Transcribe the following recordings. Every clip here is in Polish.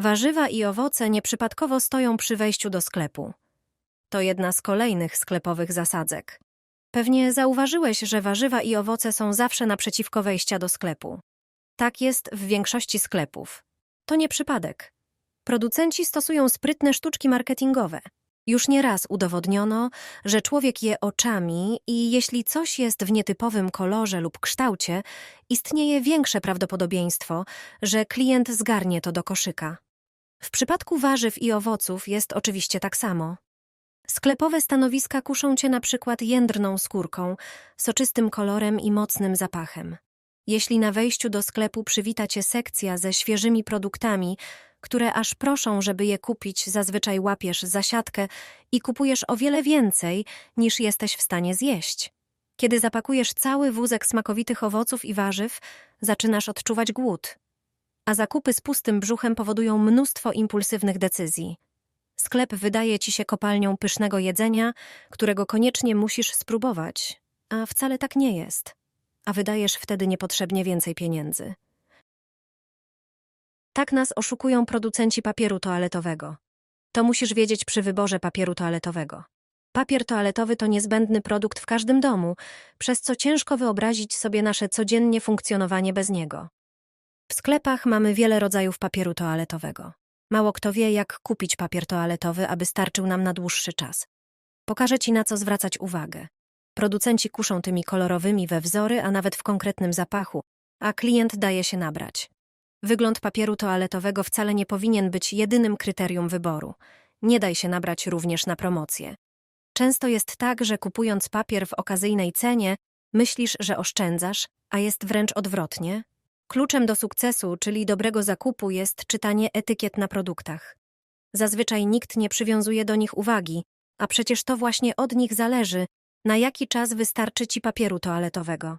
Warzywa i owoce nieprzypadkowo stoją przy wejściu do sklepu. To jedna z kolejnych sklepowych zasadzek. Pewnie zauważyłeś, że warzywa i owoce są zawsze naprzeciwko wejścia do sklepu. Tak jest w większości sklepów. To nie przypadek. Producenci stosują sprytne sztuczki marketingowe. Już nieraz udowodniono, że człowiek je oczami i jeśli coś jest w nietypowym kolorze lub kształcie, istnieje większe prawdopodobieństwo, że klient zgarnie to do koszyka. W przypadku warzyw i owoców jest oczywiście tak samo. Sklepowe stanowiska kuszą cię na przykład jędrną skórką, soczystym kolorem i mocnym zapachem. Jeśli na wejściu do sklepu przywita cię sekcja ze świeżymi produktami, które aż proszą, żeby je kupić, zazwyczaj łapiesz zasiadkę i kupujesz o wiele więcej, niż jesteś w stanie zjeść. Kiedy zapakujesz cały wózek smakowitych owoców i warzyw, zaczynasz odczuwać głód. A zakupy z pustym brzuchem powodują mnóstwo impulsywnych decyzji. Sklep wydaje ci się kopalnią pysznego jedzenia, którego koniecznie musisz spróbować, a wcale tak nie jest. A wydajesz wtedy niepotrzebnie więcej pieniędzy. Tak nas oszukują producenci papieru toaletowego. To musisz wiedzieć przy wyborze papieru toaletowego. Papier toaletowy to niezbędny produkt w każdym domu, przez co ciężko wyobrazić sobie nasze codziennie funkcjonowanie bez niego. W sklepach mamy wiele rodzajów papieru toaletowego. Mało kto wie, jak kupić papier toaletowy, aby starczył nam na dłuższy czas. Pokażę Ci, na co zwracać uwagę. Producenci kuszą tymi kolorowymi we wzory, a nawet w konkretnym zapachu, a klient daje się nabrać. Wygląd papieru toaletowego wcale nie powinien być jedynym kryterium wyboru. Nie daj się nabrać również na promocję. Często jest tak, że kupując papier w okazyjnej cenie, myślisz, że oszczędzasz, a jest wręcz odwrotnie. Kluczem do sukcesu, czyli dobrego zakupu, jest czytanie etykiet na produktach. Zazwyczaj nikt nie przywiązuje do nich uwagi, a przecież to właśnie od nich zależy, na jaki czas wystarczy ci papieru toaletowego.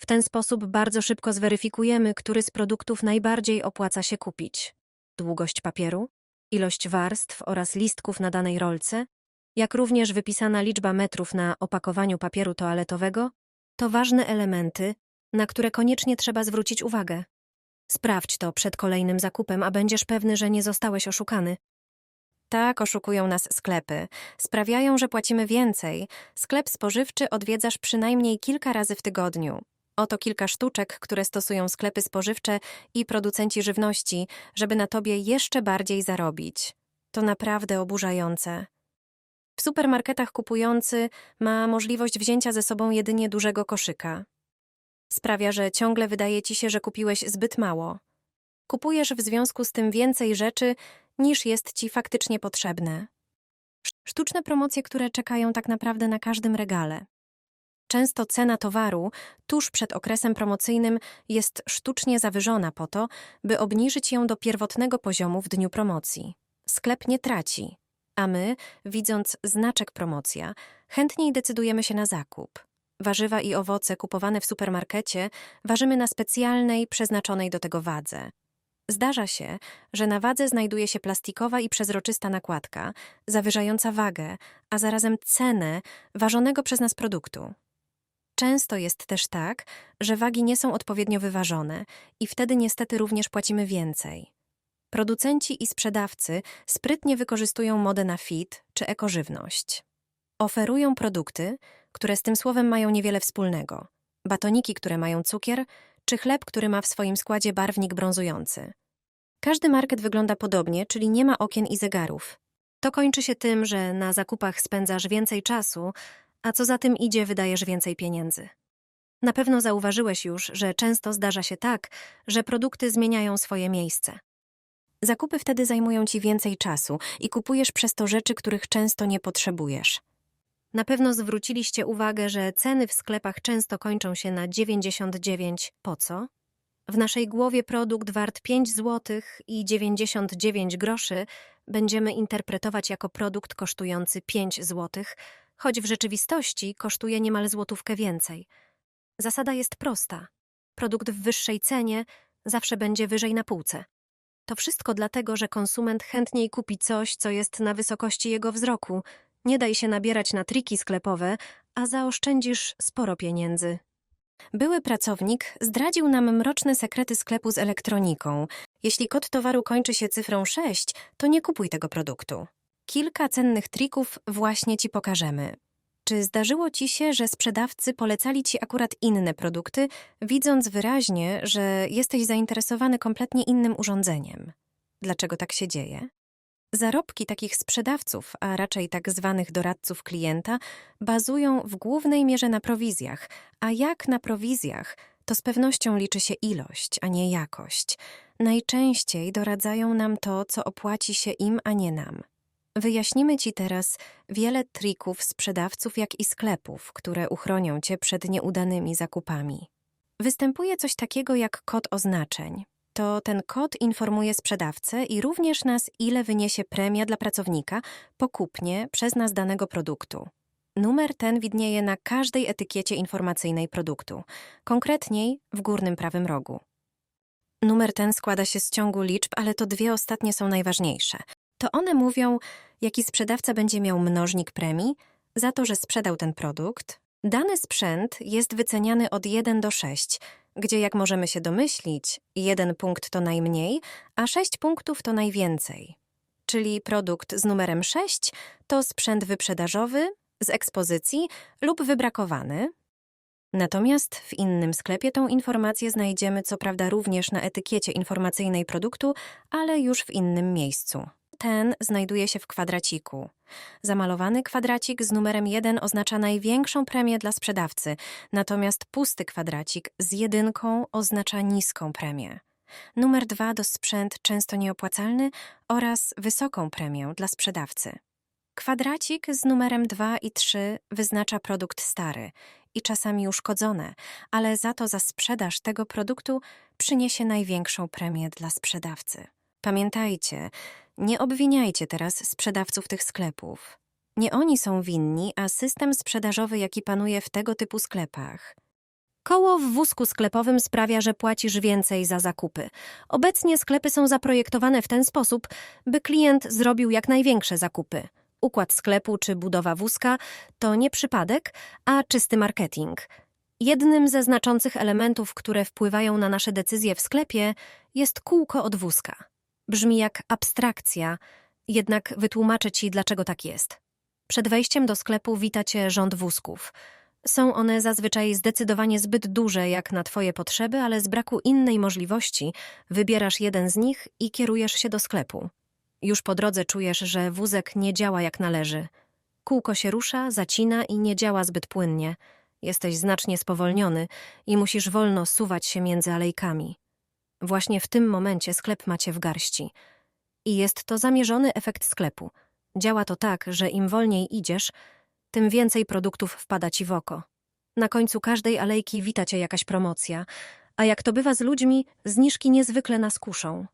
W ten sposób bardzo szybko zweryfikujemy, który z produktów najbardziej opłaca się kupić. Długość papieru, ilość warstw oraz listków na danej rolce, jak również wypisana liczba metrów na opakowaniu papieru toaletowego, to ważne elementy, na które koniecznie trzeba zwrócić uwagę. Sprawdź to przed kolejnym zakupem, a będziesz pewny, że nie zostałeś oszukany. Tak, oszukują nas sklepy. Sprawiają, że płacimy więcej. Sklep spożywczy odwiedzasz przynajmniej kilka razy w tygodniu. Oto kilka sztuczek, które stosują sklepy spożywcze i producenci żywności, żeby na tobie jeszcze bardziej zarobić. To naprawdę oburzające. W supermarketach kupujący ma możliwość wzięcia ze sobą jedynie dużego koszyka. Sprawia, że ciągle wydaje ci się, że kupiłeś zbyt mało. Kupujesz w związku z tym więcej rzeczy, niż jest ci faktycznie potrzebne. Sztuczne promocje, które czekają tak naprawdę na każdym regale. Często cena towaru tuż przed okresem promocyjnym jest sztucznie zawyżona po to, by obniżyć ją do pierwotnego poziomu w dniu promocji. Sklep nie traci, a my, widząc znaczek promocja, chętniej decydujemy się na zakup. Warzywa i owoce kupowane w supermarkecie ważymy na specjalnej, przeznaczonej do tego wadze. Zdarza się, że na wadze znajduje się plastikowa i przezroczysta nakładka, zawyżająca wagę, a zarazem cenę ważonego przez nas produktu. Często jest też tak, że wagi nie są odpowiednio wyważone i wtedy niestety również płacimy więcej. Producenci i sprzedawcy sprytnie wykorzystują modę na fit czy ekożywność. Oferują produkty, które z tym słowem mają niewiele wspólnego. Batoniki, które mają cukier, czy chleb, który ma w swoim składzie barwnik brązujący. Każdy market wygląda podobnie, czyli nie ma okien i zegarów. To kończy się tym, że na zakupach spędzasz więcej czasu, a co za tym idzie, wydajesz więcej pieniędzy. Na pewno zauważyłeś już, że często zdarza się tak, że produkty zmieniają swoje miejsce. Zakupy wtedy zajmują ci więcej czasu i kupujesz przez to rzeczy, których często nie potrzebujesz. Na pewno zwróciliście uwagę, że ceny w sklepach często kończą się na 99 po co? W naszej głowie produkt wart 5 zł i 99 groszy będziemy interpretować jako produkt kosztujący 5 zł, choć w rzeczywistości kosztuje niemal złotówkę więcej. Zasada jest prosta. Produkt w wyższej cenie zawsze będzie wyżej na półce. To wszystko dlatego, że konsument chętniej kupi coś, co jest na wysokości jego wzroku. Nie daj się nabierać na triki sklepowe, a zaoszczędzisz sporo pieniędzy. Były pracownik zdradził nam mroczne sekrety sklepu z elektroniką. Jeśli kod towaru kończy się cyfrą 6, to nie kupuj tego produktu. Kilka cennych trików właśnie Ci pokażemy. Czy zdarzyło Ci się, że sprzedawcy polecali Ci akurat inne produkty, widząc wyraźnie, że jesteś zainteresowany kompletnie innym urządzeniem? Dlaczego tak się dzieje? Zarobki takich sprzedawców, a raczej tak zwanych doradców klienta, bazują w głównej mierze na prowizjach, a jak na prowizjach, to z pewnością liczy się ilość, a nie jakość. Najczęściej doradzają nam to, co opłaci się im, a nie nam. Wyjaśnimy Ci teraz wiele trików sprzedawców, jak i sklepów, które uchronią Cię przed nieudanymi zakupami. Występuje coś takiego jak kod oznaczeń. To ten kod informuje sprzedawcę i również nas, ile wyniesie premia dla pracownika po kupnie przez nas danego produktu. Numer ten widnieje na każdej etykiecie informacyjnej produktu, konkretniej w górnym prawym rogu. Numer ten składa się z ciągu liczb, ale to dwie ostatnie są najważniejsze. To one mówią, jaki sprzedawca będzie miał mnożnik premii za to, że sprzedał ten produkt. Dany sprzęt jest wyceniany od 1 do 6, gdzie jak możemy się domyślić, jeden punkt to najmniej, a 6 punktów to najwięcej. Czyli produkt z numerem 6 to sprzęt wyprzedażowy, z ekspozycji lub wybrakowany. Natomiast w innym sklepie tą informację znajdziemy co prawda również na etykiecie informacyjnej produktu, ale już w innym miejscu. Ten znajduje się w kwadraciku. Zamalowany kwadracik z numerem 1 oznacza największą premię dla sprzedawcy, natomiast pusty kwadracik z jedynką oznacza niską premię. Numer 2 to sprzęt często nieopłacalny oraz wysoką premię dla sprzedawcy. Kwadracik z numerem 2 i 3 wyznacza produkt stary i czasami uszkodzone, ale za to za sprzedaż tego produktu przyniesie największą premię dla sprzedawcy. Pamiętajcie, nie obwiniajcie teraz sprzedawców tych sklepów. Nie oni są winni, a system sprzedażowy, jaki panuje w tego typu sklepach. Koło w wózku sklepowym sprawia, że płacisz więcej za zakupy. Obecnie sklepy są zaprojektowane w ten sposób, by klient zrobił jak największe zakupy. Układ sklepu czy budowa wózka to nie przypadek, a czysty marketing. Jednym ze znaczących elementów, które wpływają na nasze decyzje w sklepie, jest kółko od wózka. Brzmi jak abstrakcja, jednak wytłumaczę ci, dlaczego tak jest. Przed wejściem do sklepu wita cię rząd wózków. Są one zazwyczaj zdecydowanie zbyt duże jak na twoje potrzeby, ale z braku innej możliwości wybierasz jeden z nich i kierujesz się do sklepu. Już po drodze czujesz, że wózek nie działa jak należy. Kółko się rusza, zacina i nie działa zbyt płynnie. Jesteś znacznie spowolniony i musisz wolno suwać się między alejkami. Właśnie w tym momencie sklep macie w garści. I jest to zamierzony efekt sklepu. Działa to tak, że im wolniej idziesz, tym więcej produktów wpada ci w oko. Na końcu każdej alejki wita cię jakaś promocja, a jak to bywa z ludźmi, zniżki niezwykle nas kuszą.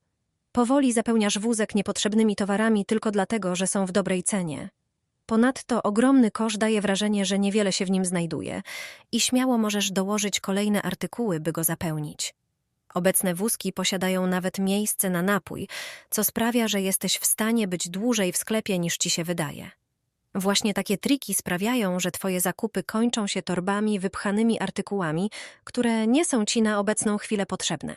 Powoli zapełniasz wózek niepotrzebnymi towarami tylko dlatego, że są w dobrej cenie. Ponadto ogromny kosz daje wrażenie, że niewiele się w nim znajduje i śmiało możesz dołożyć kolejne artykuły, by go zapełnić. Obecne wózki posiadają nawet miejsce na napój, co sprawia, że jesteś w stanie być dłużej w sklepie niż ci się wydaje. Właśnie takie triki sprawiają, że twoje zakupy kończą się torbami wypchanymi artykułami, które nie są ci na obecną chwilę potrzebne.